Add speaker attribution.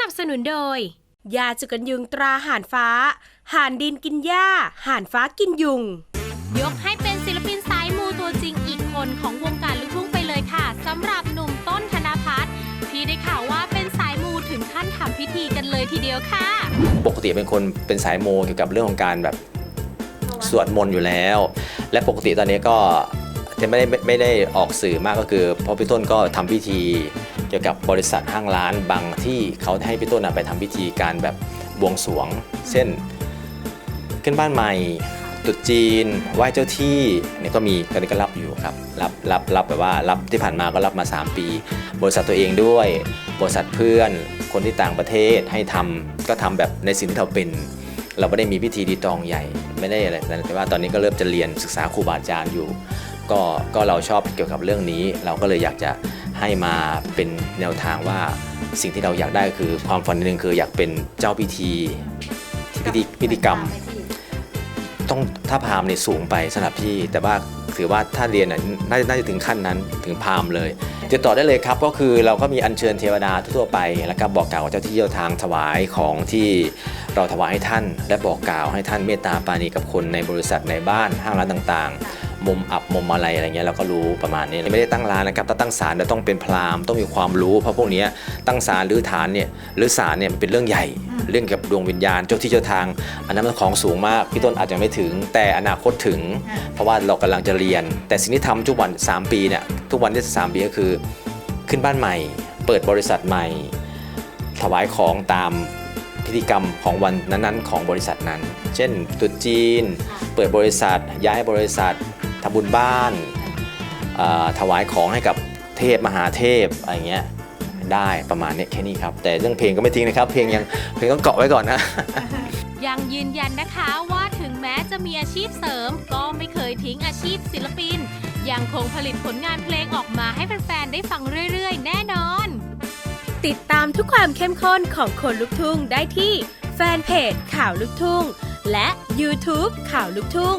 Speaker 1: นับสนุนโดย ยาจุกันยุงตราห่านฟ้า ห่านดินกินหญ้า ห่านฟ้ากินยุง ยกให้เป็นศิลปินสายมูตัวจริงอีกคนของวงการลูกทุ่งไปเลยค่ะสำหรับหนุ่มต้นธนพัฒน์ที่ได้ข่าวว่าเป็นสายมูถึงขั้นทำพิธีกันเลยทีเดียวค่ะ
Speaker 2: ปกติเป็นคนเป็นสายโมเกี่ยวกับเรื่องของการแบบสวดมนต์อยู่แล้ว และปกติตอนนี้ก็จะไม่ได้ไม่ได้ออกสื่อมากก็คือเพราะพี่ต้นก็ทำพิธี เกี่ยวกับบริษัทห้างร้านบางที่เขาให้พี่ต้นน่ะไปทำพิธีการแบบบวงสรวง เช่นขึ้นบ้านใหม่ตรุษจีนไหว้เจ้าที่เนี่ยก็มีตอนนี้ก็รับอยู่ครับรับรับรับแบบว่ารับที่ผ่านมาก็รับมา 3 ปี บริษัทตัวเองด้วย บริษัทเพื่อนคนที่ต่างประเทศให้ทำก็ทำแบบในสิ่งที่เราเป็น เราไม่ได้มีพิธีดีตองใหญ่ไม่ได้อะไรแต่ว่าตอนนี้ก็เริ่มจะเรียนศึกษาครูบาอาจารย์อยู่ ก็ก็เราชอบเกี่ยวกับเรื่องนี้ เราก็เลยอยากจะ ให้มาเป็นแนวทางว่าสิ่งที่เราอยากได้คือความฝันหนึ่งคืออยากเป็นเจ้าพิธีพิธีพิธีกรรม ต้องถ้าพราหมณ์เนี่ยสูงไปสำหรับพี่ แต่ว่าถือว่าถ้าเรียนน่ะน่าน่าจะถึงขั้นนั้นถึงพราหมณ์เลยติดต่อได้เลยครับก็คือเราก็มีอัญเชิญเทวดาทั่วๆไปแล้วก็บอกกล่าวกับเจ้าที่เจ้าทางถวายของที่เราถวายให้ท่าน และบอกกล่าวให้ท่านเมตตาปราณีกับคนในบริษัทในบ้านห้างร้านต่างๆ มุมอับมุมอะไรอะไรเงี้ยเราก็รู้ประมาณนี้ไม่ได้ตั้งร้านนะครับถ้าตั้งศาลเราต้องเป็นพราหมณ์ต้องมีความรู้ เพราะพวกเนี้ยตั้งศาลหรือฐานเนี่ยหรือศาลเนี่ยมันเป็นเรื่องใหญ่ เรื่องเกี่ยวกับดวงวิญญาณเจ้าที่เจ้าทาง อันนั้นมันของสูงมากพี่ต้นอาจจะไม่ถึง แต่อนาคตถึง เพราะว่าเรากำลังจะเรียน แต่สิ่งที่ทำทุกวัน 3 ปีเนี่ยทุกวันที่3ปีก็คือ ขึ้นบ้านใหม่ เปิดบริษัทใหม่ ถวายของตามพิธีกรรมของวันนั้นๆ ของบริษัทนั้น เช่นตรุษจีน เปิดบริษัทย้ายบริษัท ทำบุญบ้านเอ่อถวายของให้กับเทพมหาเทพอะไรเงี้ยได้ประมาณเนี้ยแค่นี้ครับ แต่เรื่องเพลงก็ไม่ทิ้งนะครับ เพลงยังเพลงต้องเกาะไว้ก่อนนะ
Speaker 1: ยังยืนยันนะคะว่าถึงแม้จะมีอาชีพเสริม ก็ไม่เคยทิ้งอาชีพศิลปิน ยังคงผลิตผลงานเพลงออกมาให้แฟนๆได้ฟังเรื่อยๆ แน่นอน ติดตามทุกความเข้มข้นของคนลุกทุ่งได้ที่แฟนเพจข่าวลุกทุ่ง และ YouTube ข่าวลุกทุ่ง